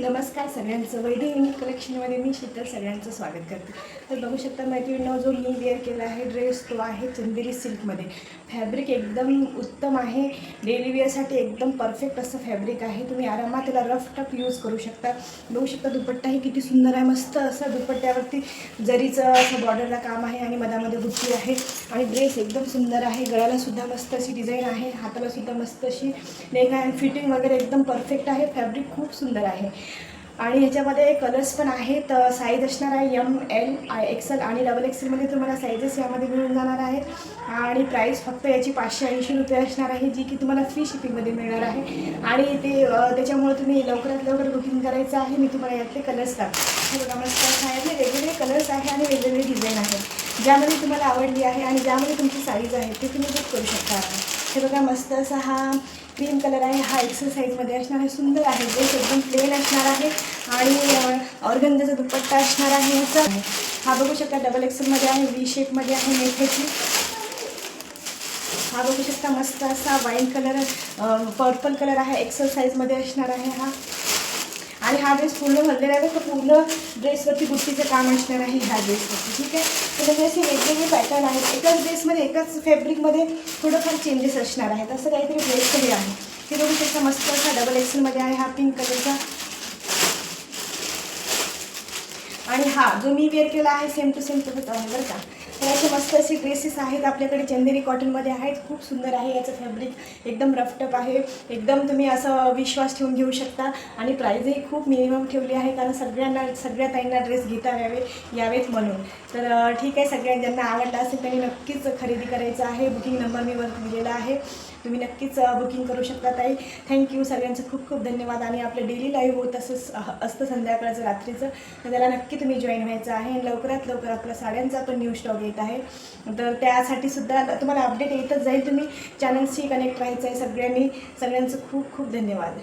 नमस्कार सगळ्यांचं. वैदिक कलेक्शनमध्ये मी शीतल सगळ्यांचं स्वागत करते. तर बघू शकता मैत्रिणीनं जो मी वेअर केला आहे ड्रेस तो आहे चंदेरी सिल्कमध्ये. फॅब्रिक एकदम उत्तम आहे. डेली वेअरसाठी एकदम परफेक्ट असं फॅब्रिक आहे. तुम्ही आरामात त्याला रफ टफ यूज करू शकता. बघू शकता दुपट्टाही किती सुंदर आहे. मस्त असं दुपट्ट्यावरती जरीचं असं बॉर्डरला काम आहे आणि मधामध्ये बुट्टी आहे आणि ड्रेस एकदम सुंदर आहे. गळ्यालासुद्धा मस्त अशी डिझाईन आहे. हातालासुद्धा मस्त अशी नेक आहे फिटिंग वगैरे एकदम परफेक्ट आहे. फॅब्रिक खूप सुंदर आहे. आणि ह्याच्यामध्ये कलर्स पण आहेत. साईज असणार आहे यम एल आय एक्सेल आणि डबल एक्सेलमध्ये तुम्हाला साईजेस यामध्ये मिळून जाणार आहेत. आणि प्राईस फक्त याची पाचशे ऐंशी रुपये असणार आहे जी की तुम्हाला फ्री शिपिंगमध्ये मिळणार आहे. आणि ते त्याच्यामुळे तुम्ही लवकरात लवकर बुकिंग करायचं आहे. मी तुम्हाला यातले कलर्स दाखवते. बघा आहे वेगवेगळे कलर्स आहे आणि वेगवेगळे डिझाईन आहेत. ज्यामध्ये तुम्हाला आवडली आहे आणि ज्यामध्ये तुमची साईज आहे ते तुम्ही बुक करू शकता हे बघा मस्त असा हा क्रीम कलर आहे. हा एक्सरसाइजमध्ये असणार आहे. सुंदर आहे. ड्रेस एकदम प्लेन असणार आहे. आणि ऑर्गंजाचा दुपट्टा असणार आहे. याचा हा बघू शकता डबल एक्सेलमध्ये आहे वी शेपमध्ये आहे मेथ्याची हा बघू शकता मस्त असा वाईन कलर पर्पल कलर आहे. एक्सरसाइजमध्ये असणार आहे हा. आणि हा ड्रेस पूर्ण भरलेला आहे तर पूर्ण ड्रेसवरती गुट्टीचं काम असणार आहे ह्या ड्रेसवरती ठीक आहे? तर असे वेगवेगळे पॅटर्न आहेत. एकाच ड्रेसमध्ये एकाच फॅब्रिकमध्ये थोडंफार चेंजेस असणार आहेत. असं काहीतरी ड्रेस तरी आहे. हे बघू शकता मस्त असा डबल एक्सेलमध्ये आहे हा पिंक कलरचा आणि हा जो मी वेअर केला आहे सेम टू सेम तसंच आहे बरं का? तर असे मस्त असे ड्रेसेस आहेत. आपल्याकडे चंदेरी कॉटनमध्ये आहेत. खूप सुंदर आहे याचं फॅब्रिक एकदम रफटप आहे. एकदम तुम्ही असं विश्वास ठेवून घेऊ शकता. आणि प्राईजही खूप मिनिमम ठेवली आहे. कारण सगळ्यांना सगळ्या ताईंना ड्रेस घेता यावे यावेत म्हणून. तर ठीक आहे. सगळ्या ज्यांना आवडला असेल त्यांनी नक्कीच खरेदी करायचं आहे. बुकिंग नंबर मी वर दिलेला आहे. तुम्ही नक्कीच बुकिंग करू शकता ताई. थँक्यू सगळ्यांचं खूप खूप धन्यवाद. आणि आपलं डेली लाईव्ह होत असं असतं संध्याकाळचं रात्रीचं. तर त्याला नक्की तुम्ही जॉईन व्हायचं आहे. आणि लवकरात लवकर आपल्या साड्यांचा पण न्यू स्टॉक येत आहे. तर त्यासाठी सुद्धा तुम्हाला अपडेट येतच जाईल. तुम्ही चॅनलशी कनेक्ट राहायचं आहे सगळ्यांनी. सगळ्यांचं खूप खूप धन्यवाद.